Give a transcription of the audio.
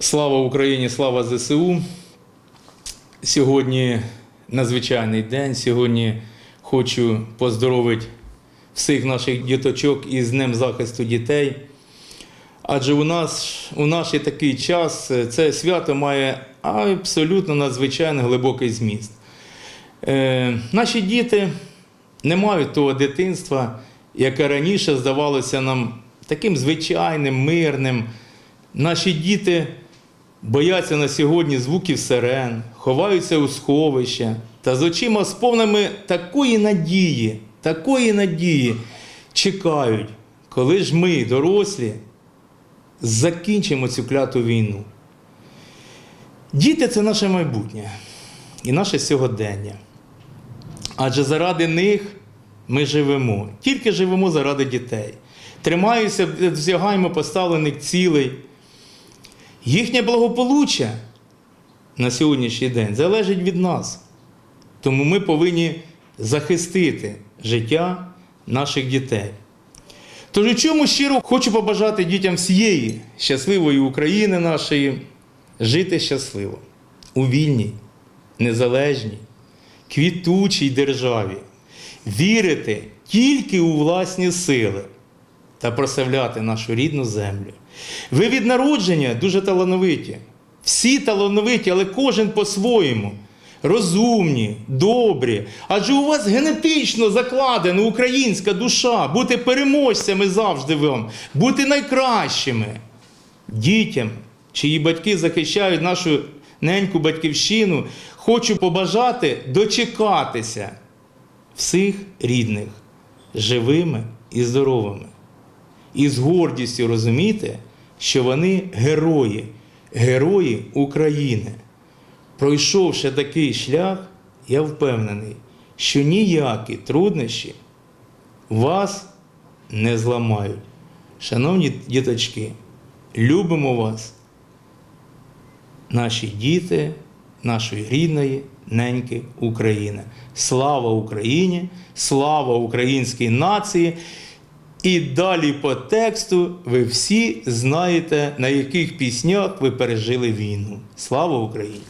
Слава Україні, слава ЗСУ. Сьогодні надзвичайний день. Сьогодні хочу поздоровити всіх наших діточок із Днем захисту дітей. Адже у нас у наш такий час це свято має абсолютно надзвичайно глибокий зміст. Е, наші діти не мають того дитинства, яке раніше здавалося нам таким звичайним, мирним. Наші діти бояться на сьогодні звуків сирен, ховаються у сховища та з очима сповними такої надії, такої надії чекають, коли ж ми, дорослі, закінчимо цю кляту війну. Діти це наше майбутнє і наше сьогодення. Адже заради них ми живемо, тільки живемо заради дітей. Тримаємося, досягаємо поставлених цілей. Їхнє благополуччя на сьогоднішній день залежить від нас. Тому ми повинні захистити життя наших дітей. Тож у чому щиро хочу побажати дітям всієї щасливої України нашої жити щасливо у вільній, незалежній, квітучій державі, вірити тільки у власні сили та прославляти нашу рідну землю. Ви від народження дуже талановиті. Всі талановиті, але кожен по-своєму. Розумні, добрі. Адже у вас генетично закладена українська душа, бути переможцями завжди вам, бути найкращими. Дітям, чиї батьки захищають нашу неньку батьківщину, хочу побажати дочекатися всіх рідних живими і здоровими і з гордістю розуміти, що вони герої, герої України. Пройшовши такий шлях, я впевнений, що ніякі труднощі вас не зламають. Шановні діточки, любимо вас, наші діти, нашої рідної неньки України. Слава Україні! Слава українській нації! І далі по тексту ви всі знаєте, на яких піснях ви пережили війну. Слава Україні!